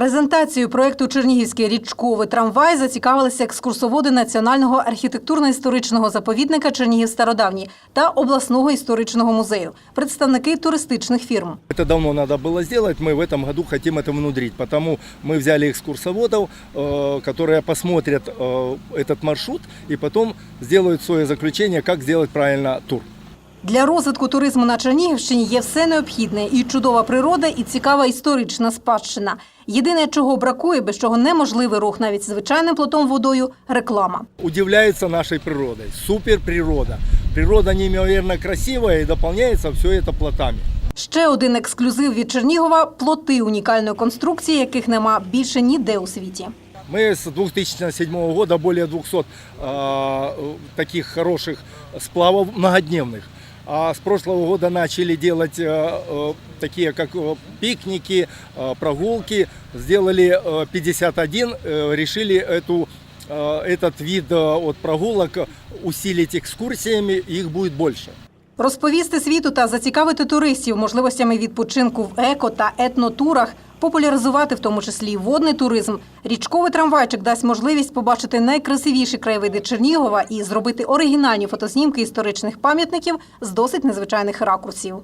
Презентацією проєкту Чернігівський річковий трамвай зацікавилися екскурсоводи Національного архітектурно-історичного заповідника Чернігів Стародавній та обласного історичного музею, представники туристичних фірм. Это давно надо было сделать, мы в этом году хотим это внедрить, потому мы взяли экскурсоводов, э, которые посмотрят э, этот маршрут и потом сделают свое заключение, как сделать правильно тур. Для розвитку туризму на Чернігівщині є все необхідне і чудова природа, і цікава історична спадщина. Єдине, чого бракує, без чого неможливий рух навіть з звичайним плотом водою реклама. Удивляются нашей природой. Супер природа. Природа неимоверно красивая и дополняется все это плотами. Ще один ексклюзив від Чернігова плоти унікальної конструкції, яких нема більше ніде у світі. Мы с 2007 года более 200 э, таких хороших сплавов многодневных. А с прошлого года начали делать э, э, такие, как э, пикники, э, прогулки. Сделали э, 51, э, решили эту, э, этот вид э, от прогулок усилить экскурсиями, их будет больше. Розповісти світу та зацікавити туристів можливостями відпочинку в еко та етнотурах, популяризувати в тому числі водний туризм. Річковий трамвайчик дасть можливість побачити найкрасивіші краєвиди Чернігова і зробити оригінальні фотоснімки історичних пам'ятників з досить незвичайних ракурсів.